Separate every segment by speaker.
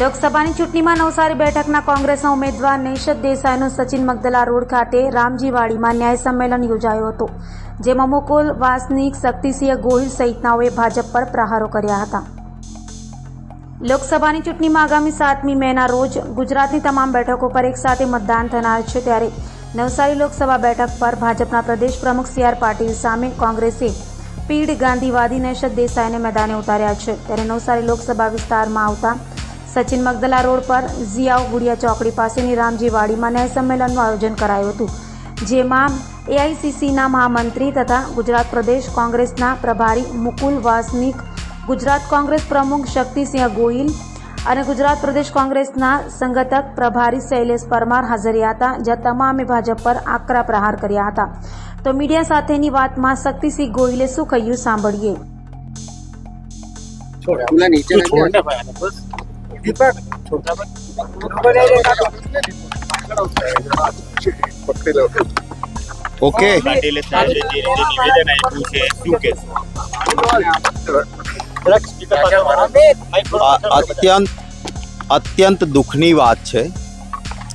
Speaker 1: લોકસભાની ચૂંટણીમાં નવસારી બેઠકના કોંગ્રેસના ઉમેદવાર નૈશદ દેસાઈનું સચિન મગદલા રોડ ખાતે રામજીવાડીમાં ન્યાય સંમેલન યોજાયો હતો, જેમાં મુકુલ વાસનિક શક્તિસિંહ ગોહિલ સહિતનાઓએ ભાજપ પર પ્રહારો કર્યા હતા. લોકસભાની ચૂંટણીમાં આગામી સાતમી મેના રોજ ગુજરાતની તમામ બેઠકો પર એકસાથે મતદાન થનાર છે, ત્યારે નવસારી લોકસભા બેઠક પર ભાજપના પ્રદેશ પ્રમુખ સી આર પાટીલ સામે કોંગ્રેસે પીડ ગાંધીવાદી નૈશદ દેસાઈને મેદાને ઉતાર્યા છે, ત્યારે નવસારી લોકસભા વિસ્તારમાં આવતા સચિન મગદલા રોડ પર ઝિયાઓ ગુડિયા ચોકડી પાસેની રામજીવાડીમાં ન્યાય સંમેલનનું આયોજન કરાયું હતું જેમાં એઆઈસીસીના મહામંત્રી તથા ગુજરાત પ્રદેશ કોંગ્રેસના પ્રભારી મુકુલ વાસનિક ગુજરાત કોંગ્રેસ પ્રમુખ શક્તિસિંહ ગોહિલ અને ગુજરાત પ્રદેશ કોંગ્રેસના સંગઠક પ્રભારી શૈલેષ પરમાર હાજર હતા જ્યાં તમામે ભાજપ પર આકરા પ્રહાર કર્યા હતા. તો મીડિયા સાથેની વાતમાં શક્તિસિંહ ગોહિલે શું કહ્યું સાંભળીએ.
Speaker 2: ઓકે અત્યંત અત્યંત દુઃખની વાત છે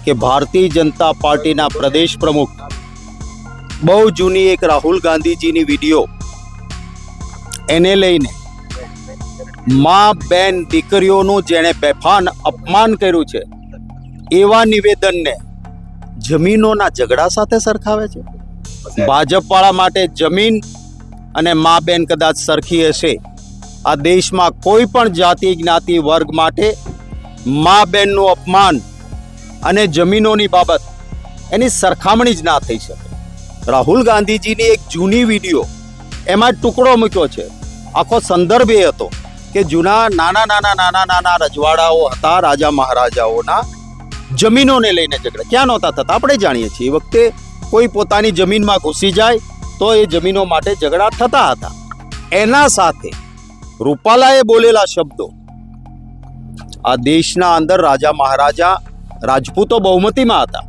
Speaker 2: કે ભારતીય જનતા પાર્ટીના પ્રદેશ પ્રમુખ બહુ જૂની એક રાહુલ ગાંધીજીની વીડિયો એને લઈને મા બેન દીકરીઓનું જેણે બેફાન અપમાન કર્યું છે, એવા નિવેદનને જમીનોના ઝઘડા સાથે સરખાવે છે? ભાજપવાળા માટે જમીન અને મા બેન કદાચ સરખી હશે. આ દેશમાં કોઈ પણ જાતિ, જ્ઞાતિ, વર્ગ માટે મા બેનનું અપમાન અને જમીનોની બાબત એની સરખામણી જ ના થઈ શકે. રાહુલ ગાંધીજીની એક જૂની વીડિયો એમાં ટુકડો મૂક્યો છે. આખો સંદર્ભ એ હતો. કે જૂના નાના નાના નાના નાના રજવાડાઓ હતા રાજા મહારાજાઓના જમીનોને લઈને ઝઘડા. ક્યાં નહોતા થતા? આપણે જાણીએ છીએ. એ વખતે કોઈ પોતાની જમીનમાં ઘૂસી જાય તો એ જમીનો માટે ઝઘડા થતા હતા. એના સાથે રૂપાલાએ બોલેલા શબ્દો, આ દેશના અંદર રાજા મહારાજા રાજપૂતો બહુમતીમાં હતા.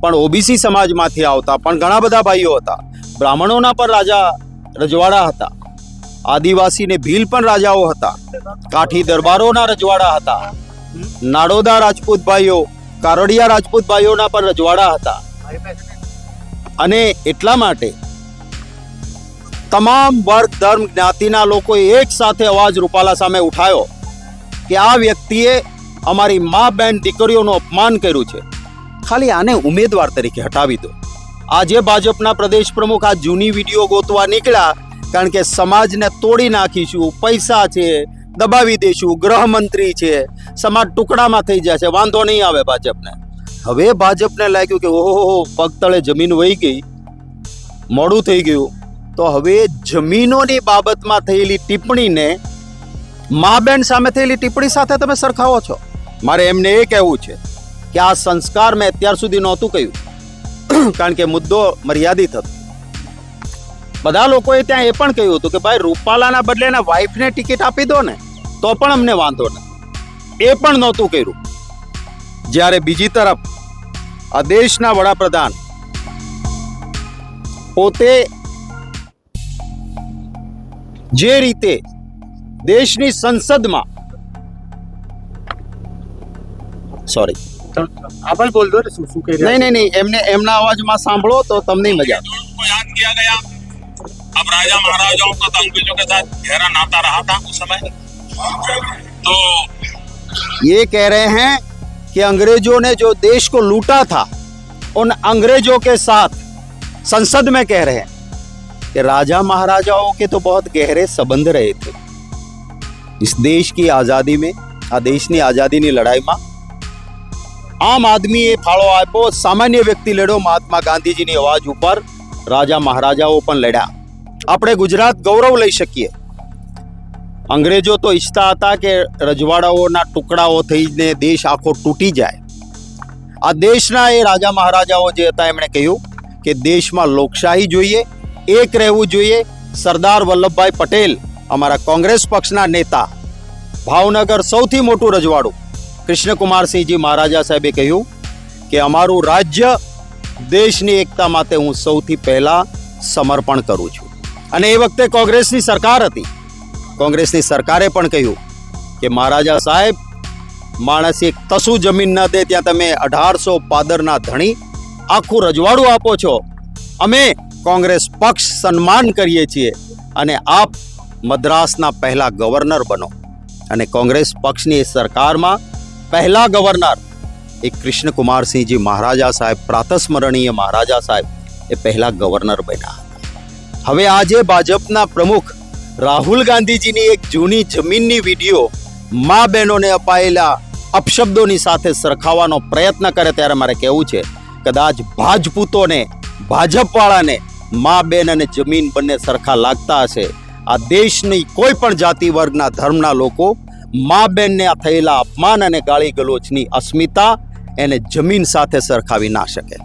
Speaker 2: પણ ઓબીસી સમાજમાંથી આવતા પણ ઘણા બધા ભાઈઓ હતા. બ્રાહ્મણોના પણ રાજા રજવાડા હતા. આદિવાસી ને ભીલ પણ રાજાઓ હતા. કાઠી દરબારોના રજવાડા હતા. નાડોદા રાજપૂત ભાઈઓ, કારડિયા રાજપૂત ભાઈઓના પણ રજવાડા હતા. અને એટલા માટે તમામ વર્ગ, ધર્મ, જ્ઞાતિના લોકોએ એક સાથે અવાજ રૂપાલા સામે ઉઠાયો કે આ વ્યક્તિએ અમારી મા બેન દીકરીઓનું અપમાન કર્યું છે. ખાલી આને ઉમેદવાર તરીકે હટાવી દો. આજે ભાજપના પ્રદેશ પ્રમુખ આ જૂની વીડિયો ગોતવા નીકળ્યા કારણ કે સમાજને તોડી નાખીશું, પૈસા છે, દબાવી દઈશું, ગૃહમંત્રી છે, સમાજ ટુકડામાં થઈ જશે વાંધો નહીં આવે ભાજપને. હવે ભાજપને લાગ્યું કે ઓહો, પગતળે જમીન વહી ગઈ, મોડું થઈ ગયું. તો હવે જમીનોની બાબતમાં થયેલી ટિપ્પણીને મા બેન સામે થયેલી ટિપ્પણી સાથે તમે સરખાવો છો. મારે એમને એ કહેવું છે કે આ સંસ્કાર મેં અત્યાર સુધી નહોતું કહ્યું. કારણ કે મુદ્દો મર્યાદિત હતો. બધા લોકોએ ત્યાં એ પણ કહ્યું હતું કે ભાઈ રૂપાલાના બદલે એના વાઈફને ટિકિટ આપી દો ને તો પણ અમને વાંધો નથી એ પણ નહોતું કર્યું. જ્યારે બીજી તરફ આ દેશના વડાપ્રધાન પોતે જે રીતે દેશની સંસદમાં સોરી
Speaker 3: આભાર બોલ દો શું શું કહી રહ્યા
Speaker 2: નહીં નહીં નહીં એમને એમના અવાજમાં સાંભળો તો તમને મજા આવે.
Speaker 4: को याद किया गया अब राजा महाराजाओं का तो अंग्रेजों के साथ गहरा नाता रहा था उस समय तो
Speaker 2: ये कह रहे हैं कि अंग्रेजों ने जो देश को लूटा था उन अंग्रेजों के साथ संसद में कह रहे हैं कि राजा महाराजाओं के तो बहुत गहरे संबंध रहे थे इस देश की आज़ादी में આ દેશની આઝાદીની લડાઈમાં આમ આદમીએ ફાળો આપ્યો સામાન્ય વ્યક્તિ લડ્યો મહાત્મા ગાંધીજીની અવાજ ઉપર રાજા મહારાજાઓ પણ લડ્યા આપણે ગુજરાત ગૌરવ લઈ શકીએ. અંગ્રેજો તો ઈચ્છતા હતા કે રજવાડાઓના ટુકડાઓ થઈને દેશ આખો તૂટી જાય. આ દેશના એ રાજા મહારાજાઓ જે હતા એમણે કહ્યું કે દેશમાં લોકશાહી જોઈએ, એક રહેવું જોઈએ, સરદાર વલ્લભભાઈ પટેલ, અમારા કોંગ્રેસ પક્ષના નેતા, ભાવનગર સૌથી મોટું રજવાડું. કૃષ્ણકુમારસિંહજી મહારાજા સાહેબે કહ્યું કે અમારું રાજ્ય દેશની એકતા માટે હું સૌથી પહેલાં સમર્પણ કરું છું. અને એ વખતે કોંગ્રેસની સરકાર હતી. કોંગ્રેસની સરકારે પણ કહ્યું કે મહારાજા સાહેબ, માણસ એક તસુ જમીન ન દે, ત્યાં તમે અઢારસો પાદરના ધણી આખું રજવાડું આપો છો. અમે કોંગ્રેસ પક્ષ સન્માન કરીએ છીએ અને આપ મદ્રાસના પહેલા ગવર્નર બનો. અને કોંગ્રેસ પક્ષની સરકારમાં પહેલા ગવર્નર એ કૃષ્ણકુમારસિંહજી મહારાજા સાહેબ પ્રાતસ્મરણીય મહારાજા સાહેબ એ પહેલા ગવર્નર બન્યા. હવે આજે ભાજપના પ્રમુખ રાહુલ ગાંધીજીની એક જૂની જમીનની વીડિયો મા બહેનોને અપાયેલા અપશબ્દોની સાથે સરખાવવાનો પ્રયત્ન કરે ત્યારે મારે કહેવું છે કદાચ ભાજપૂતોને ભાજપવાળાને મા બેન અને જમીન બંને સરખા લાગતા હશે. આ દેશની કોઈ પણ જાતિ વર્ગના ધર્મના લોકો મા બેનને આ થયેલા અપમાન અને ગાળી ગલોચની અસ્મિતા એને જમીન સાથે સરખાવી ના શકે.